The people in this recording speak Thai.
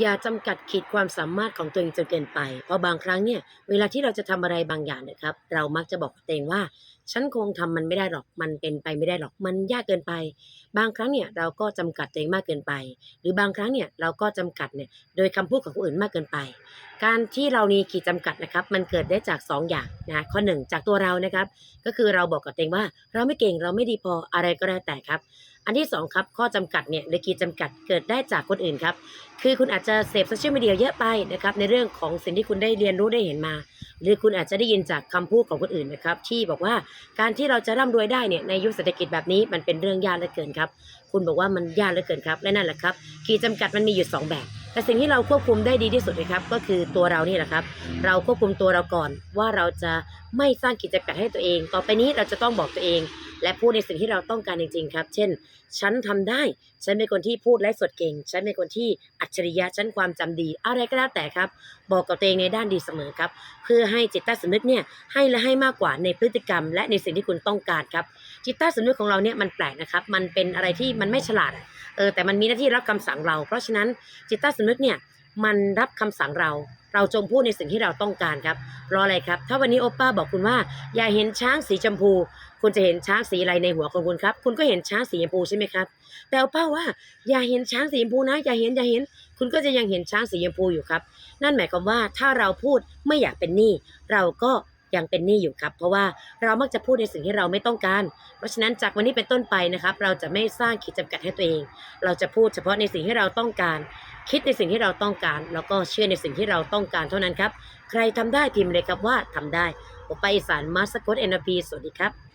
อย่าจำกัดขีดความสามารถของตัวเองจนเกินไป เพราะบางครั้งเนี่ย เวลาที่เราจะทำอะไรบางอย่างนะครับ เรามักจะบอกตัวเองว่า ฉันคงทำมันไม่ได้หรอก มันเป็นไปไม่ได้หรอก มันยากเกินไป บางครั้งเนี่ยเราก็จำกัดตัวเองมากเกินไป หรือบางครั้งเนี่ยเราก็จำกัดเนี่ยโดยคำพูดของคนอื่นมากเกินไป การที่เรามีขีดจำกัดนะครับ มันเกิดได้จาก 2 อย่างนะข้อ 1 จากตัวเรานะครับ ก็คือเราบอกกับตัวเองว่า เราไม่เก่งเราไม่ดีพออะไรก็แล้วแต่ครับ อันที่2ครับข้อจำกัดเนี่ยหรือขีดจำกัดเกิดได้จากคนอื่นครับคือคุณอาจจะเสพโซเชียลมีเดียเยอะไปนะครับในเรื่องของสิ่งที่คุณได้เรียนรู้ได้เห็นมา หรือคุณอาจจะได้ยินจากคำพูดของคนอื่นนะครับที่บอกว่าการที่เราจะร่ำรวยได้เนี่ยในยุคเศรษฐกิจแบบนี้มันเป็นเรื่องยากเหลือเกินครับ คุณบอกว่ามันยากเหลือเกินครับและนั่นแหละครับขีดจำกัดมันมีอยู่ 2 แบบแต่สิ่งที่เราควบคุมได้ดีที่สุดนะครับก็คือตัวเรานี่แหละครับ เราควบคุมตัวเราก่อนว่าเราจะไม่สร้างขีดจำกัดให้ตัวเอง ต่อไปนี้เราจะต้องบอกตัวเอง และพูดในสิ่งที่เราต้องการจริง ๆ ครับ เช่น ฉันทำได้ ฉันเป็นคนที่พูดและสดเก่ง ฉันเป็นคนที่อัจฉริยะ ฉันความจำดี อะไรก็แล้วแต่ครับ บอกกับตัวเองในด้านดีเสมอครับ เพื่อให้จิตใต้สำนึกเนี่ยให้และให้มากกว่าในพฤติกรรม และในสิ่งที่คุณต้องการครับ จิตใต้สำนึกของเราเนี่ยมันแปลกนะครับ มันเป็นอะไรที่มันไม่ฉลาด เออ แต่มันมีหน้าที่รับคำสั่งเรา เพราะฉะนั้นจิตใต้สำนึกเนี่ยมันรับคำสั่งเรา เราจงพูดในสิ่งที่เราต้องการครับรออะไรครับ ถ้าวันนี้โอป้าบอกคุณว่า อย่าเห็นช้างสีชมพู คุณจะเห็นช้างสีอะไรในหัวของคุณครับ คุณก็เห็นช้างสีชมพูใช่ไหมครับ แต่โอป้าว่า อย่าเห็นช้างสีชมพูนะ อย่าเห็นอย่าเห็น คุณก็จะยังเห็นช้างสีชมพูอยู่ครับ นั่นหมายความว่าถ้าเราพูดไม่อยากเป็นหนี้เราก็ยังเป็นหนี้อยู่ครับ เพราะว่าเรามักจะพูดในสิ่งที่เราไม่ต้องการ เพราะฉะนั้นจากวันนี้เป็นต้นไปนะครับ เราจะไม่สร้างขีดจำกัดให้ตัวเอง เราจะพูดเฉพาะในสิ่งที่เราต้องการ คิดในสิ่งที่เราต้องการ แล้วก็เชื่อในสิ่งที่เราต้องการเท่านั้นครับ ใครทำได้พิมพ์เลยครับว่าทำได้ผมไปอีสานมาสกอตเอ็นพีสวัสดีครับ